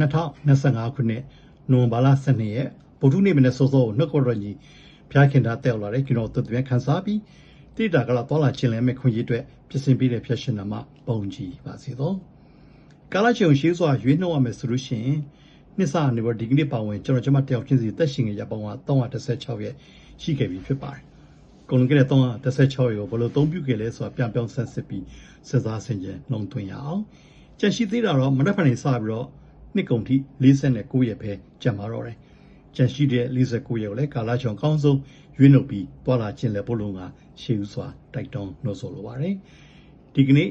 2025ခုနှစ်နိုဝင်ဘာလ12ရက်ဗုဒ္ဓနေ့မနေ့စောစောနှုတ်ကတော်ကြီးဖျားခင်တာတက်လာတဲ့ကျွန်တော်တို့ပြန်ခန်းစားပြီးတိတာကလာတော်လာခြင်းလည်းမဲ့ခွင့်ရအတွက်ပြင်ဆင်ပေးတဲ့ဖျက်ရှင်နာမပုံကြီးပါစေသောကာလချုံရှိစွာရွေးနှုတ်ရမယ်ဆိုလို့ရှိရင်နှစ်ဆအနေနဲ့ဒီကနေ့ပါဝင်ကျွန်တော်ကျွန်မတယောက်ချင်းစီတက်ရှင်嘅ရပောင်းက316ရက်ရှိခဲ့ပြီဖြစ်ပါတယ်ကုန်လုံးကတဲ့316ရက်ကိုဘယ်လိုသုံးပြုခဲ့လဲဆိုတာပြန်ပြောင်းဆက်စစ်ပြီးစဉ်းစားဆင်ခြင်နှုံသွင်းရအောင်ကြန့်ရှိသေးတာတော့မနက်ဖြန်နေစပြီးတော့ နှစ်ကုန်ထိ49ရက်ပဲကြံပါတော့တယ်ကြန့်ရှိတဲ့49ရက်ကိုလည်းကာလာချုံကောင်းဆုံးရွေးနှုတ်ပြီးတွာလာခြင်းလည်းဘလုံးကရှေးဥစွာတိုက်တွန်းနှုတ်ဆိုလိုပါတယ်ဒီကနေ့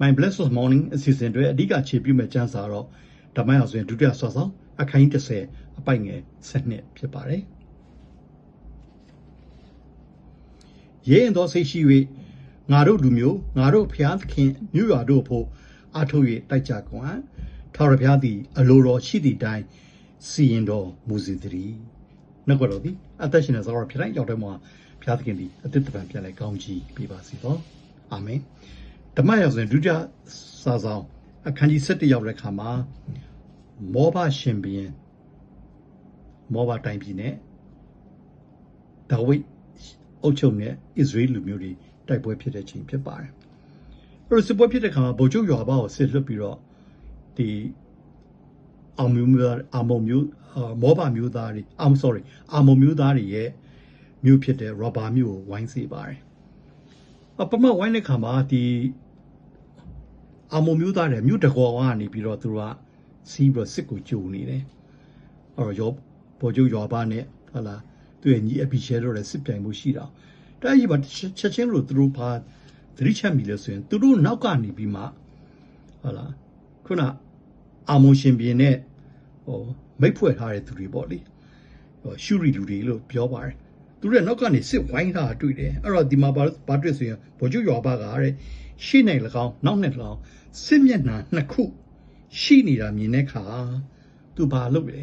My Blessed Morning အစီအစဉ်တွေအဓိကခြေပြုမဲ့ကျမ်းစာတော့ဓမ္မရောက်ဆိုရင်ဒုတိယဆောဆောင်အခန်းကြီး30အပိုက်ငယ်7ဖြစ်ပါတယ်။ရဲရင်သောစိတ်ရှိ၍ငါတို့လူမျိုးငါတို့ဖျားသခင်မြို့ရွာတို့ဖို့အထုပ်၍တိုက်ကြကွာ ထာဝရဘုရားသည်အလိုတော်ရှိသည့်တိုင်စီရင်တော်မူစီသည်။နှုတ်ကတော်သည်အသက်ရှင်တဲ့ဇောရဖြစ်တိုင်းရောက်တဲ့မှာဘုရားသခင်သည်အသစ်တပံပြန်လဲကောင်းကြီးပေးပါစေသော။အာမင်။ဓမ္မရောက်ဆိုရင်ဒုတိယစာဆောင်အခန်းကြီး7ရောက်တဲ့အခါမှာမောဘရှင်ဘီရင်မောဘတိုင်းပြည်နဲ့ဒါဝိဒ်အုပ်ချုပ်နဲ့အစ္စရေးလူမျိုးတွေတိုက်ပွဲဖြစ်တဲ့ချိန်ဖြစ်ပါတယ်။အဲ့လိုစစ်ပွဲဖြစ်တဲ့အခါမှာဗိုလ်ချုပ်ရွာပေါကိုဆစ်လွတ်ပြီးတော့ ဒီအောင်မျိုးမျိုးအာမုံမျိုးမောဘမျိုးသားတွေ I'm sorry အာမုံမျိုးသားတွေရဲ့မျိုးဖြစ်တဲ့ rubber မျိုးကိုဝိုင်းစေပါတယ်။အပမဝိုင်းတဲ့ခါမှာဒီအမုံမျိုးသားတွေမြို့တကောကနေပြီးတော့သူတို့ကစီးပြီးစစ်ကိုကြိုနေတယ်။အဲ့တော့ရောပေါ်ကျုပ်ရွာပါနဲ့ဟလာသူရဲ့ညီအပီရှဲတော့လည်းစစ်ပြိုင်မှုရှိတာ။တိုက်ကြီးမှာချက်ချင်းလို့သူတို့ပါသတိချက်မိလို့ဆိုရင်သူတို့နောက်ကနေပြီးမှဟလာခုန အာမုံရှင်ပြင်းနဲ့ဟိုမိတ်ဖွဲ့ထားတဲ့သူတွေပေါ့လေ။ဟိုရှူရီလူတွေလို့ပြောပါတယ်။သူတို့နောက်ကနေစစ်ဝိုင်းတာတွေ့တယ်။အဲ့တော့ဒီမှာဘာတွေ့ဆိုရင်ပေါ်ကျုပ်ရွာပါကတဲ့ရှိနေ၎င်းနောက်နဲ့၎င်းစစ်မျက်နှာနှစ်ခုရှိနေတာမြင်တဲ့အခါသူဘာလုပ်လဲ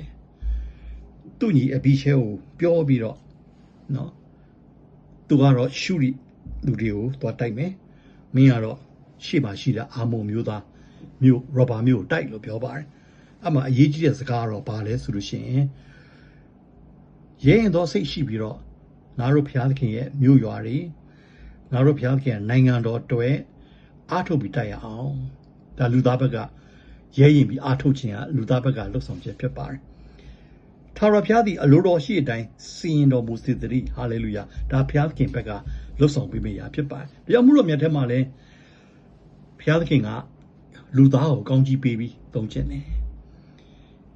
သူညီအဘိရှဲကိုပြောပြီးတော့နော်သူကတော့ရှုရီလူတွေကိုသွားတိုက်မယ်မင်းကတော့ရှေ့မှာရှိတဲ့အာမုံမျိုးသား မျိုးရောဘာမျိုးကိုတိုက်လို့ပြောပါတယ်အမှအရေးကြီးတဲ့စကားတော့ဘာလဲဆိုလို့ရှိရင်ရဲရင်တော့စိတ်ရှိပြီးတော့ငါတို့ဘုရားသခင်ရဲ့မြို့ရွာတွေငါတို့ဘုရားသခင်နိုင်ငံတော်အတွက်အားထုတ်ပြီးတိုက်ရအောင်ဒါလူသားဘက်ကရဲရင်ပြီးအားထုတ်ခြင်းကလူသားဘက်ကလှုပ်ဆောင်ချက်ဖြစ်ပါတယ်ထာဝရဘုရားသည်အလိုတော်ရှိတဲ့အတိုင်းစီရင်တော်မူစေတည်းဟာလေလုယာဒါဘုရားသခင်ဘက်ကလှုပ်ဆောင်ပေးမိရာဖြစ်ပါတယ်ဒါကြောင့်မို့လို့မြတ်ထဲမှာလည်းဘုရားသခင်က လူသားကိုကောင်းကြီးပေးပြီးသုံးခြင်းတယ်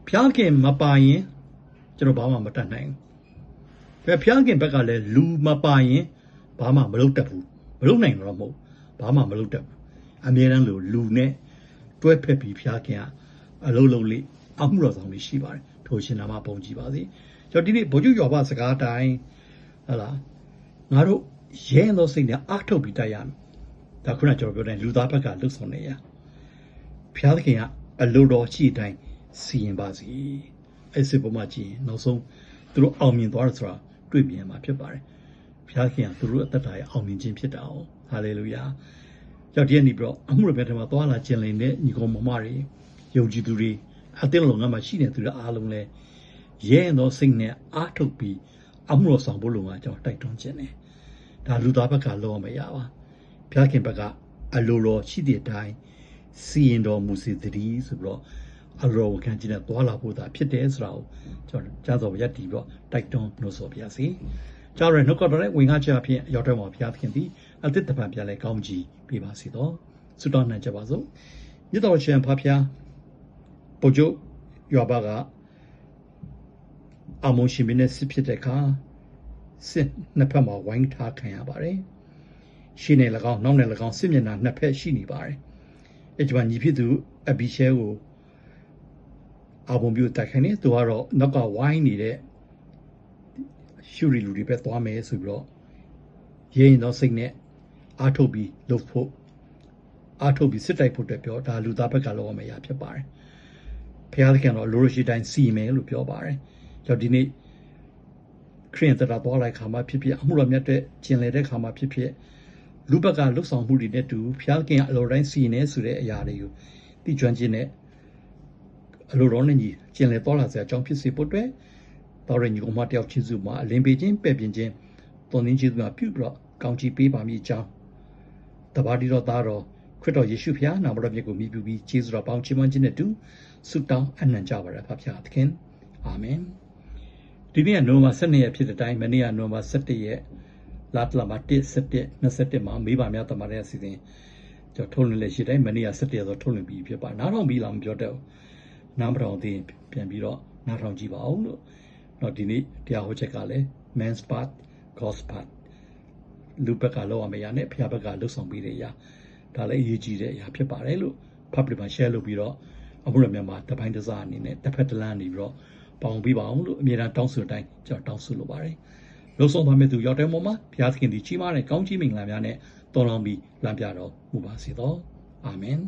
ဘုရားခင်မပါရင်ကျွန်တော်ဘာမှမတတ်နိုင်ဘူးဘုရားခင်ဘက်ကလည်းလူမပါရင်ဘာမှမလုပ်တတ်ဘူးမလုပ်နိုင်တော့မဟုတ်ဘာမှမလုပ်တတ်ဘူးအမြဲတမ်းလိုလူနဲ့တွဲဖက်ပြီးဖျားခင်ကအလုံးလုံးလေးအမှုတော်ဆောင်လေးရှိပါတယ်ထိုရှင်နာမပုံကြည့်ပါစေကျွန်တော်ဒီနေ့ဗိုလ်ချုပ်ရွာဘစကားတိုင်းဟလာငါတို့ရဲသောစိတ်နဲ့အားထုတ်ပြီးတိုက်ရမယ်ဒါခုနကျွန်တော်ပြောတဲ့လူသားဘက်ကလှုပ်ဆောင်နေရ ဖျားခင်ကအလိုတော်ရှိတိုင်းစီရင်ပါစီအဲ့စစ်ပေါ်မှာကြည့်နောက်ဆုံးသူတို့အောင်မြင်သွားတယ်ဆိုတာတွေ့မြင်မှာဖြစ်ပါတယ်ဖျားခင်ကသူတို့အသက်တာရဲ့အောင်မြင်ခြင်းဖြစ်တာ哦ဟာလေလုယာကြောက်တည်းနေပြီးတော့အမှုရဘက်ထဲမှာသွားလာကျင်လည်တဲ့ညီကောင်မမတွေယုံကြည်သူတွေအတင်းလုံငါမှာရှိနေသူတွေအားလုံးလဲရဲရင်သောစိတ်နဲ့အားထုတ်ပြီးအမှုတော်ဆောင်ဖို့လုံကကျွန်တော်တိုက်တွန်းခြင်းတယ်ဒါလူသားဘက်ကလောမရပါဘုရားခင်ဘက်ကအလိုတော်ရှိတဲ့အတိုင်း စီရင်တော်မူစေတည်းဆိုပြီးတော့အလိုတော်ခံခြင်းနဲ့သွားလာဖို့သာဖြစ်တယ်ဆိုတာကိုကျွန်တော်ကြားတော်ရက်တီပြီးတော့တိုက်တွန်းလို့ဆိုပါရစေကြောက်ရနှုတ်ကတော်နဲ့ဝင်ကားချအဖြစ်ရောက်တော့မှာဘုရားသခင်သည်အသစ်တပံပြန်လဲကောင်းကြီးပေးပါစေတော့ဆုတောင်းနိုင်ကြပါစို့မြတ်တော်ရှင်ဖာဖျားပုတ်ကျုပ်ရွာဘကအမုံရှင်မင်းနဲ့စစ်ဖြစ်တဲ့အခါစစ်နှစ်ဖက်မှာဝိုင်းထားခံရပါတယ်ရှင်းနေ၎င်းနောက်နေ၎င်းစစ်မျက်နှာနှစ်ဖက်ရှိနေပါတယ် အဲကြမှာညီဖြစ်သူအဘိရှဲကိုအဘုံပြုတိုက်ခိုင်းနေသူကတော့နောက်ကဝိုင်းနေတဲ့ရှူရီလူတွေပဲသွားမယ်ဆိုပြီးတော့ရင်းတော့စိတ်နဲ့အားထုတ်ပြီးလှုပ်ဖို့အားထုတ်ပြီးစစ်တိုက်ဖို့အတွက်ပြောဒါလူသားဘက်ကလောရမယ့်အရာဖြစ်ပါတယ်။ဘုရားသခင်တော့လိုရရှိတိုင်းစီမယ်လို့ပြောပါတယ်။ကြောင့်ဒီနေ့ခရစ်တော်တော်လိုက်ခါမှဖြစ်ဖြစ်အမှုတော်မြတ်တဲ့ကျင်လည်တဲ့ခါမှဖြစ်ဖြစ် လူဘက်ကလှုပ်ဆောင်မှုတွေနဲ့တူဘုရားသခင်အလိုတိုင်းစီနေဆိုတဲ့အရာတွေကိုသိကျွမ်းခြင်းနဲ့အလိုတော်နဲ့ညီကျင်လည်တော်လာစရာအကြောင်းဖြစ်စေဖို့အတွက်တော်ရညီကောင်မတယောက်ချင်းစုမှာအလင်းပေးခြင်းပဲ့ပြင်ခြင်းသွန်သင်ခြင်းများပြုပြီးတော့ကောင်းချီးပေးပါမည်အကြောင်းတပါးဒီတော်သားတော်ခရစ်တော်ယေရှုဖျားနာမတော်မြတ်ကိုမြည်ပြီးကျေးဇူးတော်ပေါင်းချီးမွမ်းခြင်းနဲ့တူဆုတောင်းအနံ့ကြပါရဖဖျားသခင်အာမင်ဒီနေ့ကနိုဝင်ဘာ12ရက်ဖြစ်တဲ့အတိုင်းမနေ့ကနိုဝင်ဘာ17ရက် လာတလာမှာ1 17 21မှာမေးပါများတမန်ရဲ့အစီအစဉ်ကျွန်တော်ထုတ်လွှင့်လက်ရှိတိုင်းမနေ့က17ရက်ဆိုထုတ်လွှင့်ပြီးဖြစ်ပါနားထောင်ပြီးလားမပြောတတ်ဘူးနားမထောင်သေးရင်ပြန်ပြီးတော့နားထောင်ကြည့်ပါအောင်လို့တော့ဒီနေ့တရားဟောချက်ကလည်း men's part god's part လူဘက်ကလောက်ရမယ့်အရာနဲ့ဖျားဘက်ကလှုပ်ဆောင်ပေးတဲ့အရာဒါလည်းအရေးကြီးတဲ့အရာဖြစ်ပါတယ်လို့ public မှာ share လုပ်ပြီးတော့အခုလည်းမြန်မာတပိုင်းတစားအနေနဲ့တစ်ဖက်တစ်လမ်းနေပြီးတော့ပေါင်ပေးပါအောင်လို့အမြဲတမ်းတောင်းဆိုတဲ့အတိုင်းကျွန်တော်တောင်းဆိုလိုပါတယ် လုံဆောင်သွားမဲ့သူရောက်တဲ့ပုံမှာဘုရားသခင်ဒီကြီးမားတဲ့ကောင်းကြီးမင်္ဂလာများနဲ့တော်လောင်းပြီးလမ်းပြတော်မူပါစေသောအာမင်